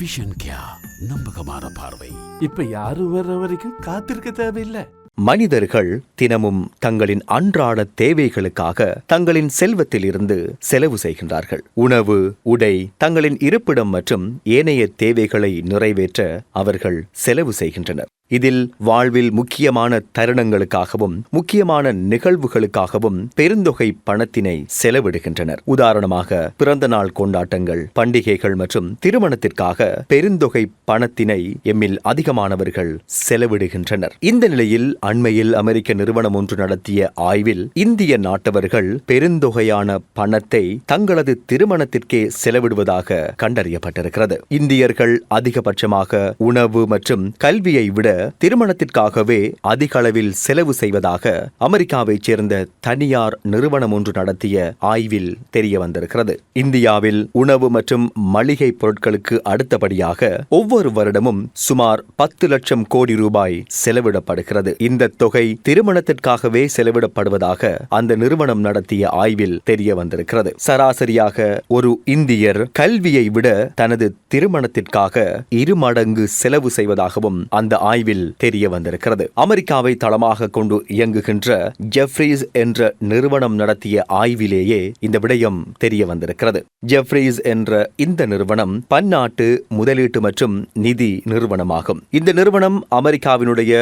Vision கியா நம்பகமான பார்வை. இப்ப யாரும் வர்ற வரைக்கும் காத்திருக்க தேவையில்லை. மனிதர்கள் தினமும் தங்களின் அன்றாட தேவைகளுக்காக தங்களின் செல்வத்திலிருந்து செலவு செய்கின்றார்கள். உணவு உடை தங்களின் இருப்பிடம் மற்றும் ஏனைய தேவைகளை நிறைவேற்ற அவர்கள் செலவு செய்கின்றனர். இதில் வாழ்வில் முக்கியமான தருணங்களுக்காகவும் முக்கியமான நிகழ்வுகளுக்காகவும் பெருந்தொகை பணத்தினை செலவிடுகின்றனர். உதாரணமாக பிறந்த நாள் கொண்டாட்டங்கள் பண்டிகைகள் மற்றும் திருமணத்திற்காக பெருந்தொகை பணத்தினை எம்மில் அதிகமானவர்கள் செலவிடுகின்றனர். இந்த நிலையில் அண்மையில் அமெரிக்க நிறுவனம் ஒன்று நடத்திய ஆய்வில் இந்திய நாட்டவர்கள் பெருந்தொகையான பணத்தை தங்களது திருமணத்திற்கே செலவிடுவதாக கண்டறியப்பட்டிருக்கிறது. இந்தியர்கள் அதிகபட்சமாக உணவு மற்றும் கல்வியை விட திருமணத்திற்காகவே அதிக அளவில் செலவு செய்வதாக அமெரிக்காவைச் சேர்ந்த தனியார் நிறுவனம் ஒன்று நடத்திய ஆய்வில் தெரிய வந்திருக்கிறது இந்தியாவில் உணவு மற்றும் மளிகை பொருட்களுக்கு அடுத்தபடியாக ஒவ்வொரு வருடமும் சுமார் பத்து லட்சம் கோடி ரூபாய் செலவிடப்படுகிறது. இந்த தொகை திருமணத்திற்காகவே செலவிடப்படுவதாக அந்த நிறுவனம் நடத்திய ஆய்வில் தெரிய வந்திருக்கிறது சராசரியாக ஒரு இந்தியர் கல்வியை விட தனது திருமணத்திற்காக இரு மடங்கு செலவு செய்வதாகவும் அந்த ஆய்வு ஆய்வில் தெரிய வந்திருக்கிறது. அமெரிக்காவை தளமாக கொண்டு இயங்குகின்ற ஜெஃப்ரீஸ் என்ற நிறுவனம் நடத்திய ஆய்விலேயே இந்த விடயம் தெரிய வந்திருக்கிறது. ஜெஃப்ரீஸ் என்ற இந்த நிறுவனம் பன்னாட்டு முதலீட்டு மற்றும் நிதி நிறுவனமாகும். இந்த நிறுவனம் அமெரிக்காவினுடைய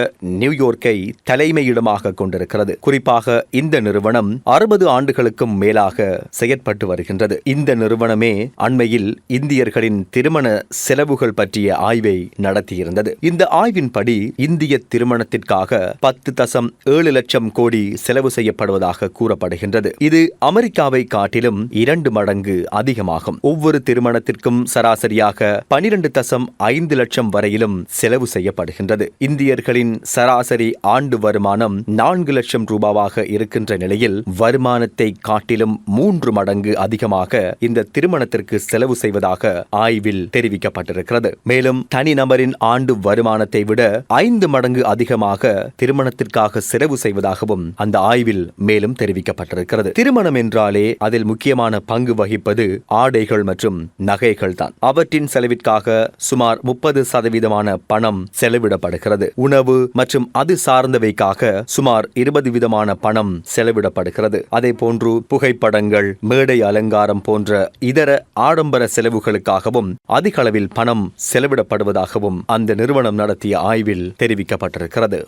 நியூயோர்க்கை தலைமையிடமாக கொண்டிருக்கிறது. குறிப்பாக இந்த நிறுவனம் அறுபது ஆண்டுகளுக்கும் மேலாக செயற்பட்டு வருகின்றது. இந்த நிறுவனமே அண்மையில் இந்தியர்களின் திருமண செலவுகள் பற்றிய ஆய்வை நடத்தியிருந்தது. இந்த ஆய்வின்படி இந்திய திருமணத்திற்காக பத்து தசம் ஏழு லட்சம் கோடி செலவு செய்யப்படுவதாக கூறப்படுகின்றது. இது அமெரிக்காவை காட்டிலும் இரண்டு மடங்கு அதிகமாகும். ஒவ்வொரு திருமணத்திற்கும் சராசரியாக பனிரெண்டு தசம் ஐந்து லட்சம் வரையிலும் செலவு செய்யப்படுகின்றது. இந்தியர்களின் சராசரி ஆண்டு வருமானம் நான்கு லட்சம் ரூபாவாக இருக்கின்ற நிலையில் வருமானத்தை காட்டிலும் மூன்று மடங்கு அதிகமாக இந்த திருமணத்திற்கு செலவு செய்வதாக ஆய்வில் தெரிவிக்கப்பட்டிருக்கிறது. மேலும் தனிநபரின் ஆண்டு வருமானத்தை விட ஐந்து மடங்கு அதிகமாக திருமணத்திற்காக செலவு செய்வதாகவும் அந்த ஆய்வில் மேலும் தெரிவிக்கப்பட்டிருக்கிறது. திருமணம் என்றாலே அதில் முக்கியமான பங்கு வகிப்பது ஆடைகள் மற்றும் நகைகள் தான் அவற்றின் செலவிற்காக சுமார் முப்பது சதவீதமான பணம் செலவிடப்படுகிறது. உணவு மற்றும் அது சார்ந்தவைக்காக சுமார் இருபது விதமான பணம் செலவிடப்படுகிறது. அதே போன்று புகைப்படங்கள் மேடை அலங்காரம் போன்ற இதர ஆடம்பர செலவுகளுக்காகவும் அதிக அளவில் பணம் செலவிடப்படுவதாகவும் அந்த நிறுவனம் நடத்திய ஆய்வில் தெரிவிக்கப்பட்டிருக்கிறது.